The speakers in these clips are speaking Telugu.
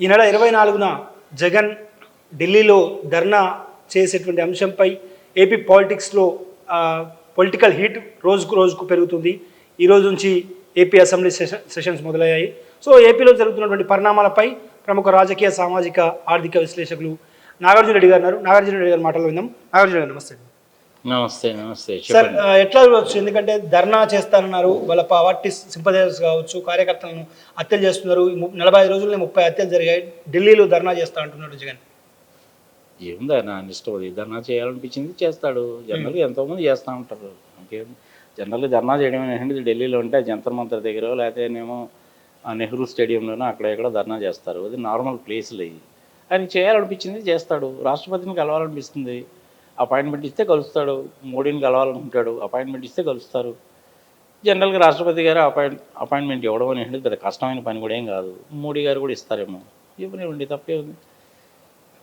ఈ నెల ఇరవై నాలుగున జగన్ ఢిల్లీలో ధర్నా చేసేటువంటి అంశంపై ఏపీ పాలిటిక్స్లో పొలిటికల్ హీట్ రోజుకు రోజుకు పెరుగుతుంది. ఈ రోజు నుంచి ఏపీ అసెంబ్లీ సెషన్ సెషన్స్ మొదలయ్యాయి. సో ఏపీలో జరుగుతున్నటువంటి పరిణామాలపై ప్రముఖ రాజకీయ సామాజిక ఆర్థిక విశ్లేషకులు నాగార్జున రెడ్డి గారు ఉన్నారు. నాగార్జున రెడ్డి గారి మాటలు విందాం. నాగార్జున గారు నమస్తే. నమస్తే నమస్తే. సార్ ఎట్లా చూడవచ్చు? ఎందుకంటే ధర్నా చేస్తానన్నారు. వాళ్ళ పార్టీ సింపదైజర్స్ కావచ్చు కార్యకర్తలను హత్యలు చేస్తున్నారు. నలభై ఐదు రోజుల్లో ముప్పై హత్యలు జరిగాయి. ఢిల్లీలో ధర్నా చేస్తా అంటున్నాడు జగన్. ఏముందా నా ఇష్టం ధర్నా చేయాలనిపించింది చేస్తాడు. జనరల్గా ఎంతోమంది చేస్తూ ఉంటారు. ఇంకేం జనరల్గా ధర్నా చేయడం అనేది ఢిల్లీలో ఉంటే జంతర్ మంతర్ దగ్గర లేకపోతేనేమో ఆ నెహ్రూ స్టేడియంలోనో అక్కడ ఎక్కడ ధర్నా చేస్తారు. అది నార్మల్ ప్లేస్లు. అవి ఆయన చేయాలనిపించింది చేస్తాడు. రాష్ట్రపతిని కలవాలనిపిస్తుంది. అపాయింట్మెంట్ ఇస్తే కలుస్తాడు. మోడీని కలవాలనుకుంటాడు. అపాయింట్మెంట్ ఇస్తే కలుస్తారు. జనరల్గా రాష్ట్రపతి గారు అపాయింట్ అపాయింట్మెంట్ ఇవ్వడం అనేది పెద్ద కష్టమైన పని కూడా ఏం కాదు. మోడీ గారు కూడా ఇస్తారేమో. ఇవ్వనివ్వండి తప్పే ఉంది.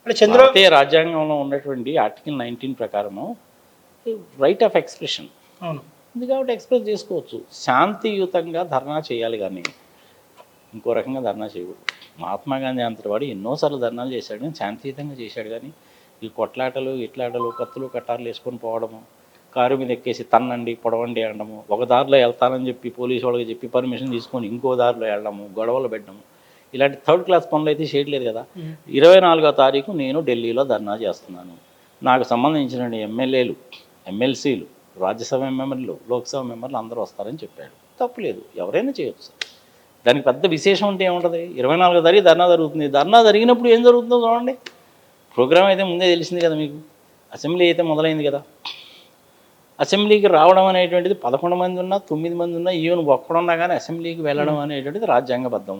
అంటే భారతీయ రాజ్యాంగంలో ఉన్నటువంటి ఆర్టికల్ నైన్టీన్ ప్రకారము రైట్ ఆఫ్ ఎక్స్ప్రెషన్ అవును. ఉంది కాబట్టి ఎక్స్ప్రెస్ చేసుకోవచ్చు. శాంతియుతంగా ధర్నా చేయాలి కానీ ఇంకో రకంగా ధర్నా చేయకూడదు. మహాత్మా గాంధీ అంతటి వాడు ఎన్నోసార్లు ధర్నాలు చేశాడు కానీ శాంతియుతంగా చేశాడు కానీ ఈ కొట్లాటలు ఇట్లాటలు కత్తులు కట్టార్లు వేసుకొని పోవడము కారు మీద ఎక్కేసి తన్నండి పొడవండి అనడము ఒక దారిలో వెళ్తానని చెప్పి పోలీసు వాళ్ళకి చెప్పి పర్మిషన్ తీసుకొని ఇంకో దారిలో వెళ్ళడము గొడవలు పెట్టడము. ఇలాంటి థర్డ్ క్లాస్ పనులు అయితే చేయట్లేదు కదా. ఇరవై నాలుగో తారీఖు నేను ఢిల్లీలో ధర్నా చేస్తున్నాను. నాకు సంబంధించిన ఎమ్మెల్యేలు ఎమ్మెల్సీలు రాజ్యసభ మెంబర్లు లోక్సభ మెంబర్లు అందరూ వస్తారని చెప్పాడు. తప్పులేదు. ఎవరైనా చేయొచ్చు సార్. దానికి పెద్ద విశేషం అంటే ఏముంటుంది? ఇరవై నాలుగో తారీఖు ధర్నా జరుగుతుంది. ధర్నా జరిగినప్పుడు ఏం జరుగుతుందో చూడండి. ప్రోగ్రామ్ అయితే ముందే తెలిసింది కదా మీకు? అసెంబ్లీ అయితే మొదలైంది కదా. అసెంబ్లీకి రావడం అనేటువంటిది పదకొండు మంది ఉన్నా తొమ్మిది మంది ఉన్నా ఈవెన్ ఒక్కడున్నా కానీ అసెంబ్లీకి వెళ్ళడం అనేటువంటిది రాజ్యాంగబద్ధం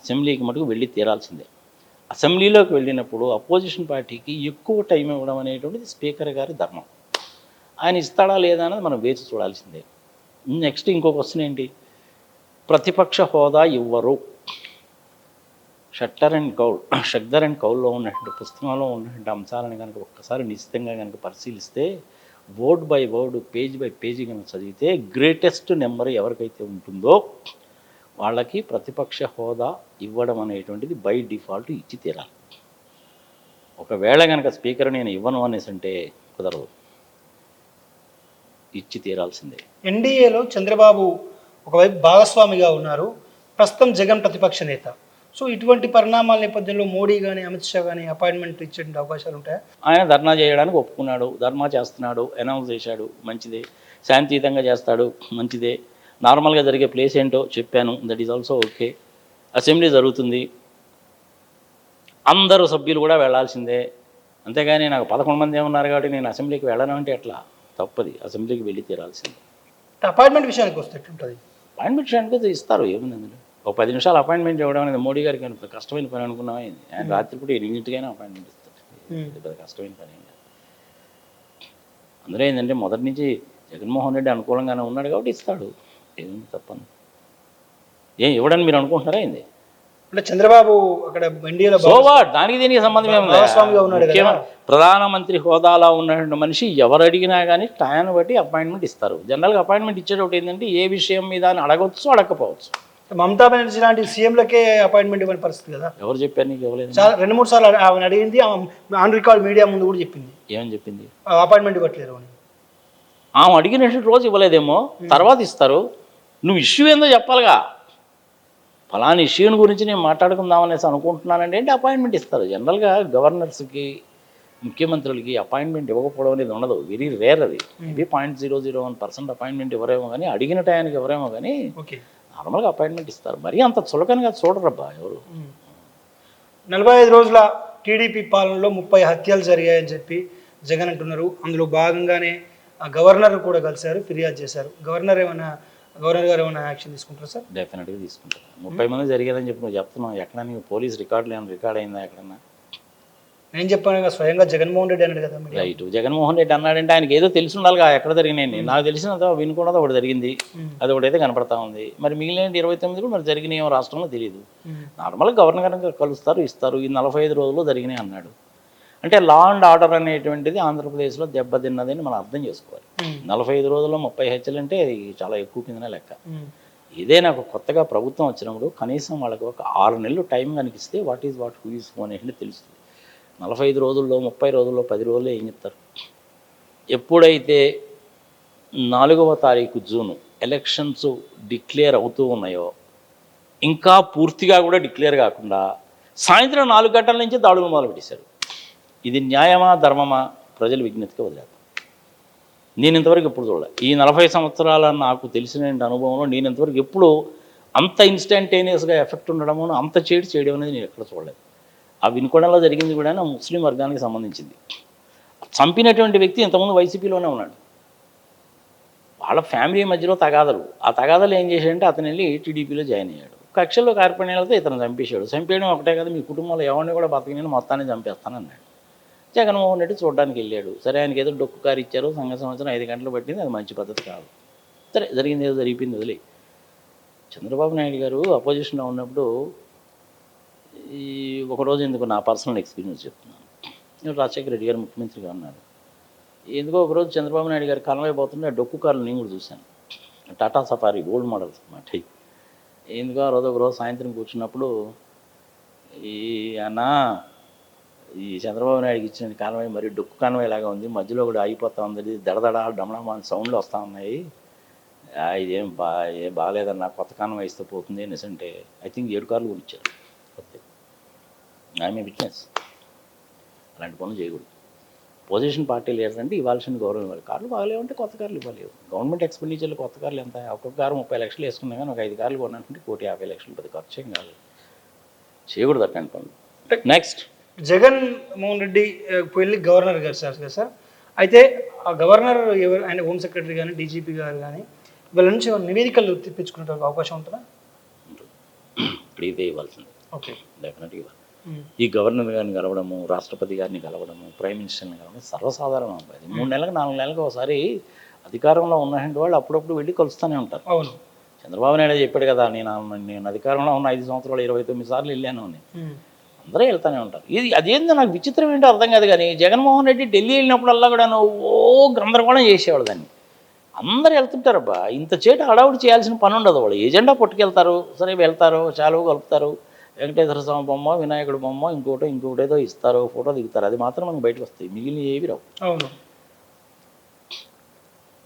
అసెంబ్లీకి మటుకు వెళ్ళి తీరాల్సిందే. అసెంబ్లీలోకి వెళ్ళినప్పుడు అపోజిషన్ పార్టీకి ఎక్కువ టైం ఇవ్వడం అనేటువంటిది స్పీకర్ గారి ధర్మం. ఆయన ఇస్తాడా లేదా అనేది మనం వేచి చూడాల్సిందే. నెక్స్ట్ ఇంకో క్వశ్చన్ ఏంటి? ప్రతిపక్ష హోదా ఇవ్వరు. Shutter and Kaul Shakdher and కౌల్లో ఉన్నటువంటి పుస్తకంలో ఉన్నటువంటి అంశాలను కనుక ఒక్కసారి నిశ్చితంగా కనుక పరిశీలిస్తే word by word page by page కనుక చదివితే గ్రేటెస్ట్ నెంబర్ ఎవరికైతే ఉంటుందో వాళ్ళకి ప్రతిపక్ష హోదా ఇవ్వడం అనేటువంటిది బై డిఫాల్ట్ ఇచ్చి తీరాలి. ఒకవేళ కనుక స్పీకర్ నేను ఇవ్వను అనేసి అంటే కుదరదు. ఇచ్చి తీరాల్సిందే. ఎన్డీఏలో చంద్రబాబు ఒకవైపు భాగస్వామిగా ఉన్నారు. ప్రస్తుతం జగన్ ప్రతిపక్ష నేత. సో ఇటువంటి పరిణామాల నేపథ్యంలో మోడీ కానీ అమిత్ షా కానీ అపాయింట్మెంట్ ఇచ్చే అవకాశాలు ఉంటాయా? ఆయన ధర్నా చేయడానికి ఒప్పుకున్నాడు ధర్నా చేస్తున్నాడు అనౌన్స్ చేశాడు మంచిదే. శాంతియుతంగా చేస్తాడు మంచిదే. నార్మల్గా జరిగే ప్లేస్ ఏంటో చెప్పాను that is also okay assembly జరుగుతుంది. అందరూ సభ్యులు కూడా వెళ్ళాల్సిందే అంతేగాని నాకు పదకొండు మంది ఏమన్నారు కాబట్టి నేను అసెంబ్లీకి వెళ్ళను అంటే ఎట్లా? తప్పది అసెంబ్లీకి వెళ్ళి తీరాల్సిందే. అపాయింట్మెంట్ విషయానికి వస్తే ఎట్లుంటుంది? అపాయింట్మెంట్ చేయడానికి ఇస్తారు ఏముంది అందులో? ఒక పది నిమిషాలు అపాయింట్మెంట్ ఇవ్వడం అనేది మోడీ గారికి ఏమైనా కష్టమైన పని అనుకున్నావా ఏంది? ఆయన రాత్రిపూట ఎన్నింటికైనా అపాయింట్మెంట్ Hmm. ఇది పెద్ద కష్టమైన పని. అందులో ఏంటంటే మొదటి నుంచి జగన్మోహన్ రెడ్డి అనుకూలంగానే ఉన్నాడు కాబట్టి ఇస్తాడు. ఏమి తప్పను? ఏం ఇవ్వడని మీరు అనుకుంటున్నారా ఏంది? అంటే చంద్రబాబు అక్కడ వాట్ దానికి దీనికి సంబంధం ప్రధానమంత్రి హోదాలో ఉన్నటువంటి మనిషి ఎవరు అడిగినా కానీ టైం బట్టి అపాయింట్మెంట్ ఇస్తారు. జనరల్గా అపాయింట్మెంట్ ఇచ్చేటప్పుడు ఏంటంటే ఏ విషయం మీద అని అడగవచ్చు అడగకపోవచ్చు. మమతా బెనర్జీ లాంటి సీఎంలకే అపాయింట్మెంట్ ఇవ్వని పరిస్థితి కదా. ఎవరు చెప్పారు నీకు? ఇవ్వలేదు చాలా రెండు మూడు సార్లు ఆమె అడిగింది ఆన్ రికార్డ్ మీడియా ముందు కూడా చెప్పింది. ఏమని చెప్పింది? అపాయింట్మెంట్ ఇవ్వట్లేరు అని. ఆమె అడిగినటువంటి రోజు ఇవ్వలేదేమో తర్వాత ఇస్తారు. నువ్వు ఇష్యూ ఏందో చెప్పాలిగా. ఫలానా ఇష్యూని గురించి నేను మాట్లాడుకుందాం అనేసి అనుకుంటున్నానండి అంటే అపాయింట్మెంట్ ఇస్తారు? జనరల్గా గవర్నర్స్కి ముఖ్యమంత్రులకి అపాయింట్మెంట్ ఇవ్వకపోవడం అనేది ఉండదు. వెరీ రేర్ అది. ఇది point zero zero one percent appointment ఎవరేమో కానీ అడిగిన టయానికి ఎవరేమో కానీ ఓకే. నార్మల్గా అపాయింట్మెంట్ ఇస్తారు. మరీ అంత చులకనగా చూడరబ్బా ఎవరు. నలభై ఐదు రోజుల టీడీపీ పాలనలో ముప్పై హత్యలు జరిగాయని చెప్పి జగన్ అంటున్నారు. అందులో భాగంగానే ఆ గవర్నర్ కూడా కలిశారు ఫిర్యాదు చేశారు. గవర్నర్ ఏమైనా గవర్నర్ గారు ఏమైనా యాక్షన్ తీసుకుంటారు సార్? డెఫినెట్గా తీసుకుంటారు. ముప్పై మంది జరిగేదని చెప్పి నువ్వు చెప్తున్నావు. ఎక్కడ నీకు పోలీస్ రికార్డులు ఏమైనా రికార్డ్ అయిందా ఎక్కడన్నా? నేను చెప్పాను కదా స్వయంగా జగన్మోహన్ రెడ్డి అన్నాడు కదా. రైట్. జగన్మోహన్ రెడ్డి అన్నాడంటే ఆయనకి ఏదో తెలిసి ఉండాలిగా ఎక్కడ జరిగినాయి నాకు తెలిసినంత వినుకున్నది ఒకటి జరిగింది. అది ఒకటైతే కనపడతా ఉంది. మరి మిగిలిన ఇరవై తొమ్మిది కూడా మరి జరిగినాయో రాష్ట్రంలో తెలియదు. నార్మల్గా గవర్నర్ కలుస్తారు ఇస్తారు. ఈ నలభై ఐదు రోజుల్లో జరిగినాయి అన్నాడు. అంటే లా అండ్ ఆర్డర్ అనేటువంటిది ఆంధ్రప్రదేశ్లో దెబ్బతిన్నదని మనం అర్థం చేసుకోవాలి. నలభై ఐదు రోజుల్లో ముప్పై హెచ్చలు అంటే అది చాలా ఎక్కువ కిందనే లెక్క. ఏదైనా ఒక కొత్తగా ప్రభుత్వం వచ్చినప్పుడు కనీసం వాళ్ళకి ఒక ఆరు నెలలు టైం కనిపిస్తే what is what who is who అనేది తెలుస్తుంది. నలభై ఐదు రోజుల్లో ముప్పై రోజుల్లో పది రోజుల్లో ఏం చెప్తారు? ఎప్పుడైతే నాలుగవ తారీఖు జూన్ ఎలక్షన్స్ డిక్లేర్ అవుతూ ఉన్నాయో ఇంకా పూర్తిగా కూడా డిక్లేర్ కాకుండా సాయంత్రం నాలుగు గంటల నుంచి దాడులు మొదలుపెట్టేశారు. ఇది న్యాయమా ధర్మమా? ప్రజలు విజ్ఞతగా వదిలేదు నేను ఇంతవరకు ఎప్పుడు చూడలే. ఈ నలభై సంవత్సరాల నాకు తెలిసిన అనుభవంలో నేను ఇంతవరకు ఎప్పుడు అంత ఇన్స్టంటేనియస్గా ఎఫెక్ట్ ఉండడము అంత చేడు చేయడం అనేది నేను ఎక్కడ చూడలేదు. ఆ వినుకొండలో జరిగింది కూడా నా ముస్లిం వర్గానికి సంబంధించింది. చంపినటువంటి వ్యక్తి ఇంతకుముందు వైసీపీలోనే ఉన్నాడు. వాళ్ళ ఫ్యామిలీ మధ్యలో తగాదలు. ఆ తగాదలు ఏం చేశాడంటే అతను వెళ్ళి టీడీపీలో జాయిన్ అయ్యాడు. కక్షల్లో కార్పణ్యాలతో ఇతను చంపేశాడు. చంపేయడం ఒకటే కదా మీ కుటుంబంలో ఎవరిని కూడా బతకని మొత్తాన్ని చంపేస్తానన్నాడు జగన్మోహన్ రెడ్డి చూడడానికి వెళ్ళాడు. సరే ఆయనకి ఏదో డొక్కు కారు ఇచ్చారు సంఘ సంవత్సరం ఐదు గంటలు పట్టింది అది మంచి పద్ధతి కాదు. సరే జరిగింది ఏదో జరిగిపోయింది వదిలే చంద్రబాబు నాయుడు గారు అపోజిషన్లో ఉన్నప్పుడు ఈ ఒకరోజు ఎందుకు నా పర్సనల్ ఎక్స్పీరియన్స్ చెప్తున్నాను. నేను రాజశేఖర రెడ్డి గారు ముఖ్యమంత్రిగా ఉన్నారు. ఎందుకో ఒకరోజు చంద్రబాబు నాయుడు గారు కలవై పోతుంటే డొక్కు కార్లు నేను కూడా చూశాను. టాటా సఫారీ గోల్డ్ మోడల్స్ అనమాట ఎందుకో ఆ రోజు ఒకరోజు సాయంత్రం కూర్చున్నప్పుడు ఈ అన్న ఈ చంద్రబాబు నాయుడుకి ఇచ్చిన కాన్వాయ్ మరి డొక్కు కాన్వాయ్ లాగా ఉంది. మధ్యలో కూడా అయిపోతా ఉంది. దడదడ డమడమా సౌండ్లు వస్తూ ఉన్నాయి. ఇదేం బా ఏం బాగాలేదన్న కొత్త కాన్వాయ్ ఇస్తే పోతుంది అనేసి అంటే ఐ థింక్ ఏడు కార్లు కొనిచ్చారు. ఇచ్చారు ఆమె బిజినెస్ అలాంటి పనులు చేయకూడదు. పొజిషన్ పార్టీ లీడర్ అంటే ఇవ్వాల్సిన గౌరవం ఇవ్వాలి కార్లు బాగాలేవంటే కొత్త కార్లు ఇవ్వలేవు. గవర్నమెంట్ ఎక్స్పెండిచర్లు కొత్త కార్లు ఎంత? ఒక్కొక్క కారు ముప్పై లక్షలు వేసుకున్నా కానీ ఒక ఐదు కార్లు కొనాలంటే కోటి యాభై లక్షలు పది ఖర్చు ఏం కాదు. చేయకూడదు అట్లాంటి పనులు. నెక్స్ట్ జగన్ మోహన్ రెడ్డి ఆ, వెళ్ళి గవర్నర్ గారు సార్ సార్? అయితే ఆ గవర్నర్ ఎవరు? ఆయన హోమ్ సెక్రటరీ కానీ డీజీపీ గారు కానీ వీళ్ళ నుంచి నివేదికలు తెప్పించుకునే అవకాశం ఉంటుందా? ఇదే ఇవ్వాల్సింది. ఓకే. డెఫినెట్గా ఇవ్వాలి. ఈ గవర్నర్ గారిని కలవడము రాష్ట్రపతి గారిని కలవడము ప్రైమ్ మినిస్టర్ని కలవడం సర్వసాధారణం అబ్బాయి. మూడు నెలలకు నాలుగు నెలలకు ఒకసారి అధికారంలో ఉన్నటువంటి వాళ్ళు అప్పుడప్పుడు వెళ్ళి కలుస్తూనే ఉంటారు. అవును. చంద్రబాబు నాయుడు చెప్పాడు కదా నేను నేను అధికారంలో ఉన్న ఐదు సంవత్సరాలు ఇరవై తొమ్మిది సార్లు వెళ్ళాను అని. అందరూ వెళ్తూనే ఉంటారు. ఇది అదేందో నాకు విచిత్రం ఏంటో అర్థం కాదు కానీ జగన్మోహన్ రెడ్డి ఢిల్లీ వెళ్ళినప్పుడల్లా కూడా ఓ గందరగోళం చేసేవాడు దాన్ని. అందరూ వెళ్తుంటారబ్బా ఇంత చేటు హడావుడి చేయాల్సిన పని ఉండదు. వాళ్ళు ఏజెండా పట్టుకెళ్తారు? సరే వెళ్తారు చాలువ కలుపుతారు. వెంకటేశ్వర స్వామి బొమ్మ వినాయకుడి బొమ్మ ఇంకోటో ఇంకోటేదో ఇస్తారు ఫోటో దిగుతారు. అది మాత్రం మనకు బయటకు వస్తాయి. మిగిలిన ఏవి రావు. అవును.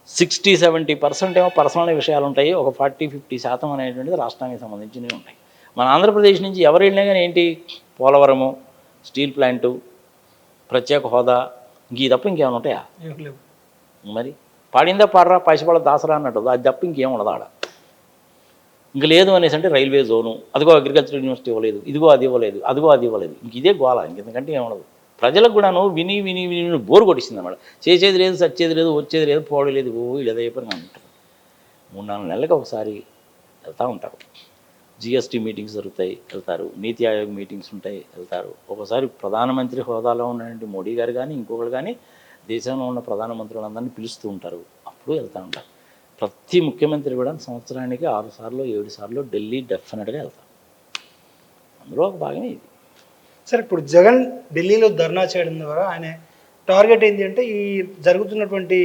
సిక్స్టీ సెవెంటీ పర్సెంట్ ఏమో పర్సనల్ విషయాలు ఉంటాయి. ఒక ఫార్టీ ఫిఫ్టీ శాతం అనేటువంటిది రాష్ట్రానికి సంబంధించినవి ఉంటాయి. మన ఆంధ్రప్రదేశ్ నుంచి ఎవరు వెళ్ళినా కానీ ఏంటి? పోలవరము స్టీల్ ప్లాంటు ప్రత్యేక హోదా ఇంక తప్ప ఇంకేమైనా ఉంటాయా? మరి పాడిందా పాడరా? పసిపడ దాసరా అన్నట్టు. అది తప్ప ఇంకేం ఉండదు ఆడ. ఇంక లేదు అనేసి అంటే రైల్వే జోను అదిగో అగ్రికల్చర్ యూనివర్సిటీ ఇవ్వలేదు ఇదిగో అది ఇవ్వలేదు అదిగో అది ఇవ్వలేదు. ఇంక ఇదే గోళ ఇంకెందుకంటే ఏం ఉండదు ప్రజలకు కూడాను విని విని విని విని బోరు కొట్టిస్తుంది అన్నమాట చేసేది లేదు సచ్చేది లేదు వచ్చేది లేదు పోవడం లేదు ఓ ఇలా అయిపోయి అంటారు. మూడు నాలుగు నెలలకు ఒకసారి వెళ్తూ ఉంటారు. జిఎస్టీ మీటింగ్స్ జరుగుతాయి వెళ్తారు. నీతి ఆయోగ్ మీటింగ్స్ ఉంటాయి వెళ్తారు. ఒకసారి ప్రధానమంత్రి హోదాలో ఉన్నటువంటి మోడీ గారు కానీ ఇంకొకరు కానీ దేశంలో ఉన్న ప్రధానమంత్రులందరినీ పిలుస్తూ ఉంటారు. అప్పుడు వెళ్తూ ఉంటారు. ప్రతి ముఖ్యమంత్రి కూడా సంవత్సరానికి ఆరు సార్లు ఏడు సార్లు ఢిల్లీ డెఫినెట్గా వెళ్తారు. అందులో ఒక భాగమే ఇది. సార్ ఇప్పుడు జగన్ ఢిల్లీలో ధర్నా చేయడం ద్వారా ఆయన టార్గెట్ ఏంటి అంటే ఈ జరుగుతున్నటువంటి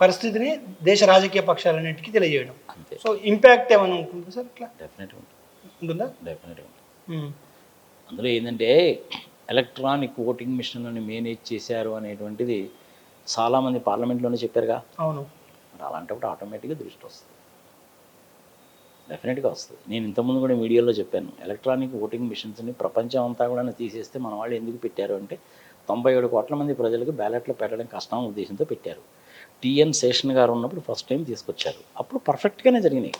పరిస్థితిని దేశ రాజకీయ పక్షాలన్నింటికి తెలియజేయడం. అంతే. సో ఇంపాక్ట్ ఏమైనా ఉంటుందా సార్ ఇట్లా? డెఫినెట్గా ఉంటుంది. ఉంటుందా? డెఫినెట్గా ఉంటుంది. అందులో ఏంటంటే ఎలక్ట్రానిక్ ఓటింగ్ మిషన్లను మేనేజ్ చేశారు అనేటువంటిది చాలామంది పార్లమెంట్లోనే చెప్పారుగా. అవును. మరి అలాంటప్పుడు ఆటోమేటిక్గా దృష్టి వస్తుంది. డెఫినెట్గా వస్తుంది. నేను ఇంతకుముందు కూడా మీడియాలో చెప్పాను ఎలక్ట్రానిక్ ఓటింగ్ మిషన్స్ని ప్రపంచం అంతా కూడా తీసేస్తే మన వాళ్ళు ఎందుకు పెట్టారు అంటే తొంభై ఏడు కోట్ల మంది ప్రజలకు బ్యాలెట్లు పెట్టడం కష్టం ఉద్దేశంతో పెట్టారు. టిఎన్ శేషన్ గారు ఉన్నప్పుడు ఫస్ట్ టైం తీసుకొచ్చారు. అప్పుడు పర్ఫెక్ట్గానే జరిగినాయి.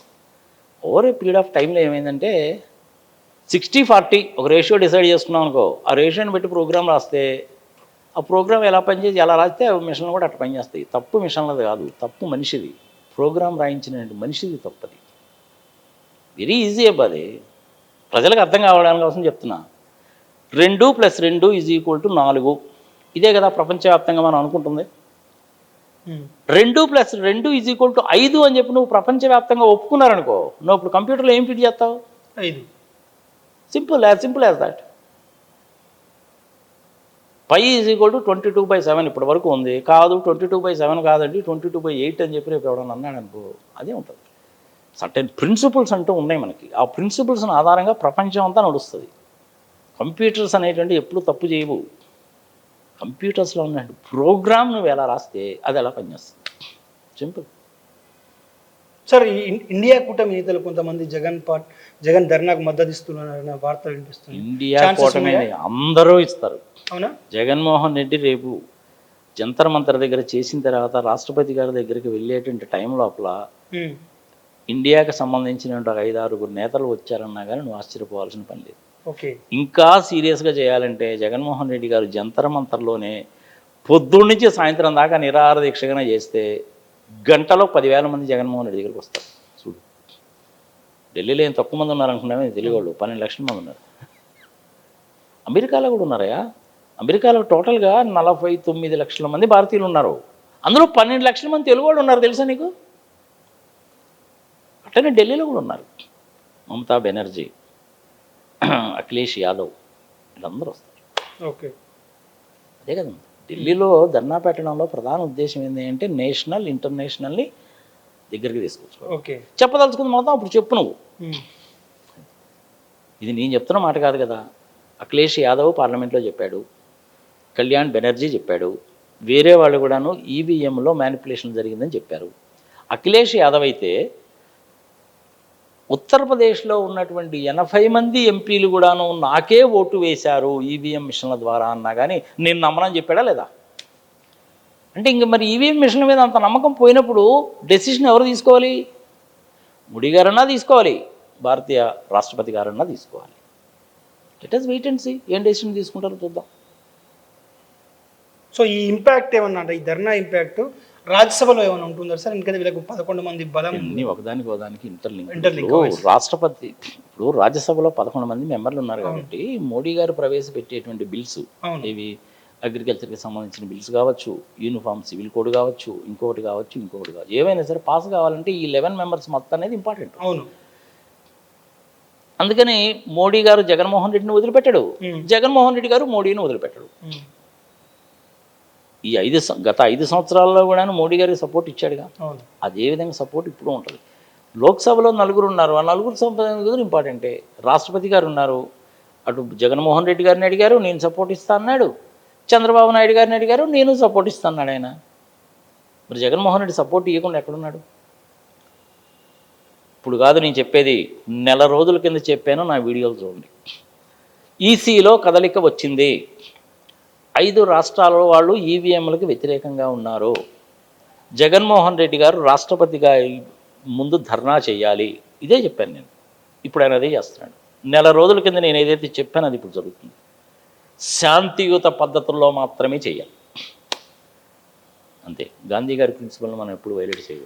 ఓవర్ ఏ పీరియడ్ ఆఫ్ టైంలో ఏమైందంటే సిక్స్టీ ఫార్టీ ఒక రేషియో డిసైడ్ చేసుకున్నాం అనుకో ఆ రేషియోని బట్టి ప్రోగ్రామ్ రాస్తే ఆ ప్రోగ్రామ్ ఎలా పనిచేసి ఎలా రాస్తే ఆ మిషన్లు కూడా అట్లా పనిచేస్తాయి. తప్పు మిషన్లది కాదు తప్పు మనిషిది. ప్రోగ్రామ్ రాయించిన మనిషిది తప్పది. వెరీ ఈజీ అబ్బా అది. ప్రజలకు అర్థం కావడానికి కోసం చెప్తున్నా. రెండు ప్లస్ రెండు ఈజ్ ఈక్వల్ టు నాలుగు. ఇదే కదా ప్రపంచవ్యాప్తంగా మనం అనుకుంటుంది. రెండు ప్లస్ రెండు ఈజ్ ఈక్వల్ టు ఐదు అని చెప్పి నువ్వు ప్రపంచవ్యాప్తంగా ఒప్పుకున్నారనుకో నువ్వు ఇప్పుడు కంప్యూటర్లో ఏం ఫిట్ చేస్తావు? ఐదు. Simple as simple as that. Pi is equal to twenty two by seven ఇప్పటి వరకు ఉంది. కాదు ట్వంటీ టూ బై సెవెన్ కాదండి ట్వంటీ టూ బై ఎయిట్ అని చెప్పి రేపు ఎవడన్నా అన్నాడు అనుకో అదే ఉంటుంది. సర్టెన్ ప్రిన్సిపల్స్ అంటూ ఉన్నాయి మనకి. ఆ ప్రిన్సిపల్స్ని ఆధారంగా ప్రపంచం అంతా నడుస్తుంది. కంప్యూటర్స్ అనేటువంటి ఎప్పుడు తప్పు చేయవు. కంప్యూటర్స్లో ఉన్న ప్రోగ్రామ్ నువ్వు ఎలా రాస్తే అది ఎలా పనిచేస్తుంది? సింపుల్ సార్ ఇండియా కూటమి నేతలు కొంతమంది జగన్ పార్ట్ జగన్ ధర్నాకు మద్దతు ఇస్తున్నారన్న వార్త వినిపిస్తుంది. ఇండియా కూటమి? అందరూ ఇస్తారు. అవునా? జగన్మోహన్ రెడ్డి రేపు జంతర్ మంతర్ దగ్గర చేసిన తర్వాత రాష్ట్రపతి గారి దగ్గరికి వెళ్ళేటువంటి టైం లోపల. ఇండియాకి సంబంధించిన ఒక ఐదు ఆరుగురు నేతలు వచ్చారన్నా కానీ నువ్వు ఆశ్చర్యపోవాల్సిన పని లేదు. ఓకే. ఇంకా సీరియస్గా చేయాలంటే జగన్మోహన్ రెడ్డి గారు జంతర్ మంతర్లోనే పొద్దున్న నుంచి సాయంత్రం దాకా నిరాహార దీక్షగానే చేస్తే గంటలో పదివేల మంది జగన్మోహన్ రెడ్డి దగ్గరికి వస్తారు. చూడు. ఢిల్లీలో ఏం తక్కువ మంది ఉన్నారు అనుకున్నామే తెలుగు వాళ్ళు. పన్నెండు లక్షల మంది ఉన్నారు. అమెరికాలో కూడా ఉన్నారయ్యా. అమెరికాలో టోటల్గా నలభై తొమ్మిది లక్షల మంది భారతీయులు ఉన్నారు. అందులో పన్నెండు లక్షల మంది తెలుగు వాళ్ళు ఉన్నారు తెలుసా నీకు? అట్లనే ఢిల్లీలో కూడా ఉన్నారు. మమతా బెనర్జీ అఖిలేష్ యాదవ్ వీళ్ళందరూ వస్తారు. ఓకే. అదే కదా ఢిల్లీలో ధర్నా పెట్టడంలో ప్రధాన ఉద్దేశం ఏంటి అంటే నేషనల్ ఇంటర్నేషనల్ని దగ్గరికి తీసుకొచ్చు ఓకే. చెప్పదలుచుకుంది మొత్తం అప్పుడు చెప్పు నువ్వు. ఇది నేను చెప్తున్న మాట కాదు కదా. అఖిలేష్ యాదవ్ పార్లమెంట్లో చెప్పాడు. కళ్యాణ్ బెనర్జీ చెప్పాడు. వేరే వాళ్ళు కూడాను ఈవీఎంలో మ్యానిపులేషన్ జరిగిందని చెప్పారు. అఖిలేష్ యాదవ్ అయితే ఉత్తరప్రదేశ్లో ఉన్నటువంటి ఎనభై మంది ఎంపీలు కూడాను నాకే ఓటు వేశారు ఈవీఎం మిషన్ల ద్వారా అన్నా కానీ నేను నమ్మనని చెప్పాడా లేదా? అంటే ఇంక మరి ఈవీఎం మిషన్ మీద అంత నమ్మకం పోయినప్పుడు డెసిషన్ ఎవరు తీసుకోవాలి? ముడి గారన్నా తీసుకోవాలి భారతీయ రాష్ట్రపతి గారన్నా తీసుకోవాలి. Let us wait and see ఏం డెసిషన్ తీసుకుంటారో చూద్దాం. సో ఈ ఇంపాక్ట్ ఏమన్నా అంటే ఈ ధర్నా ఇంపాక్ట్ రాజ్యసభలో ఏమైనా ఉంటుందా సార్? ఎందుకంటే వీళ్ళకి పదకొండు మంది బలం అన్ని ఒకదానికి ఒకదానికి ఇంటర్లింక్. yes. రాష్ట్రపతి ఇప్పుడు రాజ్యసభలో పదకొండు మంది మెంబర్లు ఉన్నారు కాబట్టి మోడీ గారు ప్రవేశపెట్టేటువంటి బిల్స్ ఇవి అగ్రికల్చర్కి సంబంధించిన బిల్స్ కావచ్చు యూనిఫామ్ సివిల్ కోడ్ కావచ్చు ఇంకొకటి కావచ్చు ఇంకొకటి కావచ్చు. ఏవైనా సరే పాస్ కావాలంటే ఈ లెవెన్ మెంబర్స్ మొత్తం అనేది ఇంపార్టెంట్. అవును. అందుకని మోడీ గారు జగన్మోహన్ రెడ్డిని వదిలిపెట్టాడు. జగన్మోహన్ రెడ్డి గారు మోడీని వదిలిపెట్టాడు. ఈ ఐదు గత ఐదు సంవత్సరాల్లో కూడా మోడీ గారికి సపోర్ట్ ఇచ్చాడుగా. అదే విధంగా సపోర్ట్ ఇప్పుడు ఉంటుంది. లోక్సభలో నలుగురు ఉన్నారు. ఆ నలుగురు నలుగురు ఇంపార్టెంటే? రాష్ట్రపతి గారు ఉన్నారు. అటు జగన్మోహన్ రెడ్డి గారిని అడిగారు నేను సపోర్ట్ ఇస్తా అన్నాడు. చంద్రబాబు నాయుడు గారిని అడిగారు నేను సపోర్ట్ ఇస్తా అన్నాడు ఆయన. మరి జగన్మోహన్ రెడ్డి సపోర్ట్ ఇవ్వకుండా ఎక్కడున్నాడు? ఇప్పుడు కాదు నేను చెప్పేది నెల రోజుల కింద చెప్పాను నా వీడియోలు చూడండి. ఈసీలో కదలిక వచ్చింది. ఐదు రాష్ట్రాల వాళ్ళు ఈవీఎంలకు వ్యతిరేకంగా ఉన్నారు. జగన్మోహన్ రెడ్డి గారు రాష్ట్రపతిగా ముందు ధర్నా చేయాలి. ఇదే చెప్పాను నేను. ఇప్పుడు ఆయన అదే చేస్తున్నాడు. నెల రోజుల కింద నేను ఏదైతే చెప్పానో అది ఇప్పుడు జరుగుతుంది. శాంతియుత పద్ధతుల్లో మాత్రమే చేయాలి. అంతే. గాంధీ గారి ప్రిన్సిపల్ని మనం ఎప్పుడు వైలేట్ చేయదు